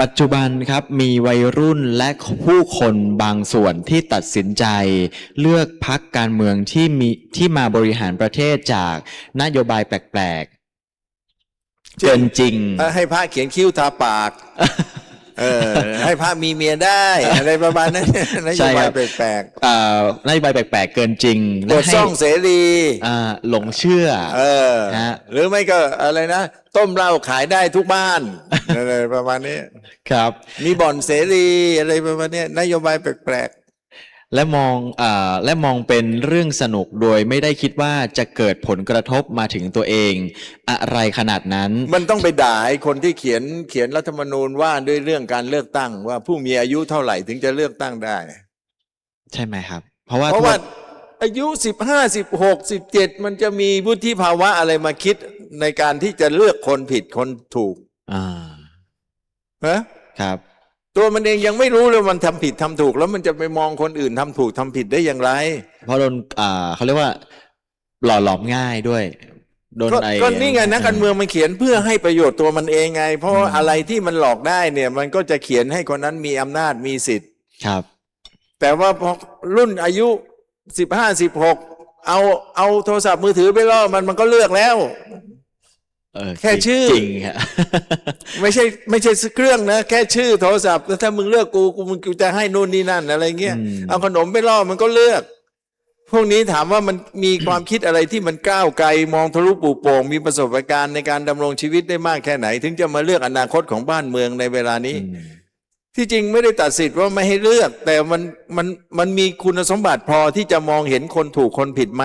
ปัจจุบันครับมีวัยรุ่นและผู้คนบางส่วนที่ตัดสินใจ เลือกพักการเมืองที่มีที่มาบริหารประเทศจากนโยบายแปลกๆเกินจริงเอ่อให้พระเขียนคิ้วทาปาก เออ ให้พระมีเมียได้อะไรประมาณนั้นนโยใช่คบารัยบแปลกเอ่อนโยบายแปลกๆเกินจริงๆและกดให้ซ่องเสรีอ่าหลงเชื่อ เออฮะหรือไม่ก็อะไรนะต้มเหล้าขายได้ทุกบ้านอะไรประมาณนี้ครับ มีบ่อนเสรีอะไรประมาณนี้นโยบายแปลก และมองอ่าและมองเป็นเรื่องสนุกโดยไม่ได้คิดว่าจะเกิดผลกระทบมาถึงตัวเอง อะไรขนาดนั้นๆมันต้องไปด่าไอ้คนที่เขียนเขียนรัฐธรรมนูญว่าด้วยเรื่องการเลือกตั้ง ว่าผู้มีอายุเท่าไหร่ถึงจะเลือกตั้งได้ ใช่ไหมครับ เพราะว่าเพราะว่าทั่อายุสิบห้าสิบหกสิบเจ็ดมันจะมีวุฒิภาวะอะไรมาคิดในการที่จะเลือกคนผิดคนถูกอ่าฮะครับ ตัวมันเองยังไม่รู้เลยมันทำผิดทำถูก แล้วมันจะไปมองคนอื่นทำถูกทำผิดได้อย่างไร เพราะโดนอ่าเขาเรียกว่า หล่อหลอมง่ายด้วยโดนก็ไอก็นี่ไงนักการเมืองมันเขียนเพื่อให้ประโยชน์ตัวมันเองไง เพราะว่าอะไรที่มันหลอกได้เนี่ย มันก็จะเขียนให้คนนั้นมีอำนาจมีสิทธิ์ครับ แต่ว่าพอรุ่นอายุสิบห้าสิบหกเอาเอาโทรศัพท์มือถือไปล่อมันมันก็เลือกแล้ว เออแค่ชื่อ จริงครับไม่ใช่ไม่ใช่เครื่องนะ แค่ชื่อโทรศัพท์แล้วถ้ามึงเลือกกูกูมึงกูจะให้นู่นนี่นั่นอะไรเงี้ยอืม เอาขนมไปล่อมันก็เลือก พวกนี้ถามว่ามันมีความคิดอะไรที่มันก้าวไกลมองทะลุปลูกโป่งมีประสบการณ์ในการดำรงชีวิตได้มากแค่ไหน ถึงจะมาเลือกอนาคตของบ้านเมืองในเวลานี้อืมที่จริงไม่ได้ตัดสิทธิ์ว่าไม่ให้เลือก แต่มันมันมันมีคุณสมบัติพอที่จะมองเห็นคนถูกคนผิดไหม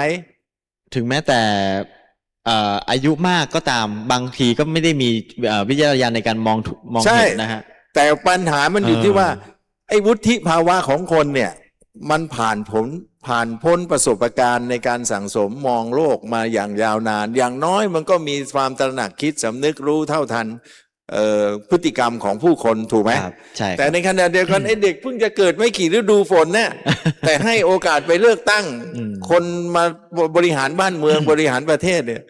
ถึงแม้แต่เอ่ออายุมากก็ตามบางทีก็ไม่ได้มีเอ่อวิจารณญาณในการมองถูกมองใช่เห็นนะฮะแต่ปัญหามันอยู่เออที่ว่า ไอ้วุฒิภาวะของคนเนี่ย มันผ่านผลผ่านพ้นประสบการณ์ในการสั่งสมมองโลกมาอย่างยาวนาน อย่างน้อยมันก็มีความตระหนักคิดสำนึกรู้เท่าทันเอ่อพฤติกรรมของผู้คนถูกไหมครับใช่คแต่รับในขณะเดียวกันไอ้เด็กเพิ่งจะเกิดไม่กี่ฤดูฝนเนี่ยแต่ให้โอกาสไปเลือกตั้งอืมคนมาบริหารบ้านเมืองบริหารประเทศเนี่ย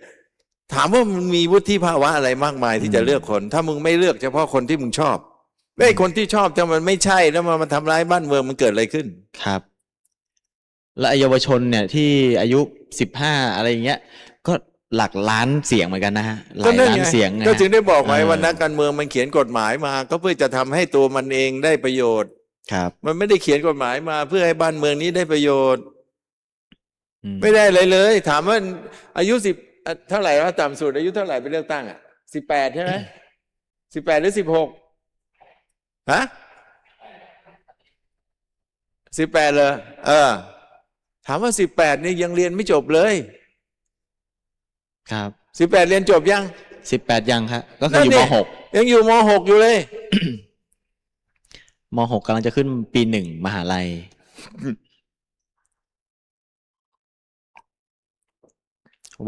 ถามว่ามันมีวุฒิภาวะอะไรมากมายที่จะเลือกคน ถ้ามึงไม่เลือกเฉพาะคนที่มึงชอบไอ้คนที่ชอบถ้ามันไม่ใช่แล้วมันมาทำร้ายบ้านเมืองมันเกิดอะไรขึ้นครับ และเยาวชนเนี่ยที่อายุสิบห้าอะไรอย่างเงี้ย ก็หลักล้านเสียงเหมือนกันนะฮะหก็ลายนั่นล้านไงเสียงนะก็ฮะจึงได้บอกไว้เออว่านักการเมืองมันเขียนกฎหมายมา ก็เพื่อจะทำให้ตัวมันเองได้ประโยชน์ ครับ มันไม่ได้เขียนกฎหมายมา เพื่อให้บ้านเมืองนี้ได้ประโยชน์อืมไม่ได้เลยเลย ถามว่าอายุสิบ เท่าไหร่ว่าต่ำสุดอายุเท่าไหร่ไปเลือกตั้งอะสิบแปดใช่ไหมสิบแปดหรือสิบหกฮะสิบแปดเลยเออ ถามว่าสิบแปดนี่ยังเรียนไม่จบเลย ครับสิบแปดเรียนจบยังสิบแปดยังครับก็คือนั่นอยู่ดิมหกยังอยู่มหกอยู่เลยมหกกำลังจะขึ้นปีหนึ่งมหาลัย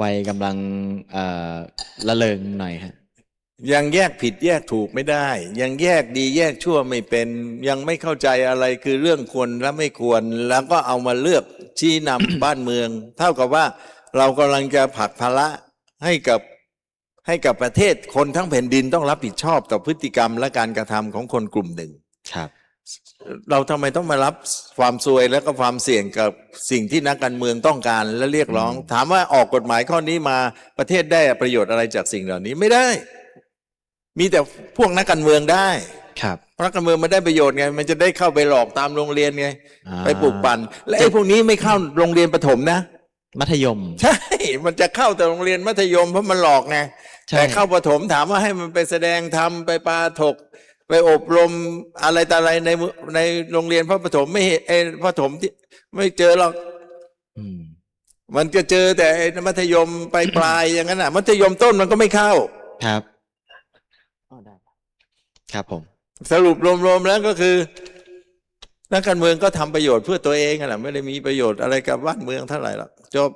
วัยกำลังเอ่อละเริงหน่อยฮะยังแยกผิดแยกถูกไม่ได้ ยังแยกดีแยกชั่วไม่เป็น ยังไม่เข้าใจอะไรคือเรื่องควรและไม่ควร แล้วก็เอามาเลือกชี้นำบ้านเมือง เท่ากับว่าเรากำลังจะผลักภาระให้กับให้กับประเทศคนทั้งแผ่นดินต้องรับผิดชอบต่อพฤติกรรมและการกระทำของคนกลุ่มหนึ่งครับ เราทำไมต้องมารับความซวยและก็ความเสี่ยงกับสิ่งที่นักการเมืองต้องการและเรียกร้อง ถามว่าออกกฎหมายข้อนี้มาประเทศได้ประโยชน์อะไรจากสิ่งเหล่านี้ไม่ได้ มีแต่พวกนักการเมืองได้ ครับเพราะนักการเมืองมันได้ประโยชน์ไง มันจะได้เข้าไปหลอกตามโรงเรียนไงอ่าไปปลูกปั่นและไอ้พวกนี้ไม่เข้าโรงเรียนประถมนะ มัธยม ใช่ มันจะเข้าแต่โรงเรียนมัธยมเพราะมันหลอกไงใช่แต่เข้าประถมถามว่าให้มันไปแสดงทำไปปาถก ไปอบรมอะไรต่ออะไรในมือในโรงเรียนพระประถมไม่เห็นไอ้พระประถมที่ไม่เจอหรอกอืมมันจะเจอแต่ไอ้มัธยมไปปลายๆอย่างนั้นอะ มัธยมต้นมันก็ไม่เข้า ครับครับผม สรุปรวมๆแล้วก็คือ นักการเมืองก็ทำประโยชน์เพื่อตัวเองอะแหละไม่ได้มีประโยชน์อะไรกับบ้านเมืองเท่าไหร่หรอกจบ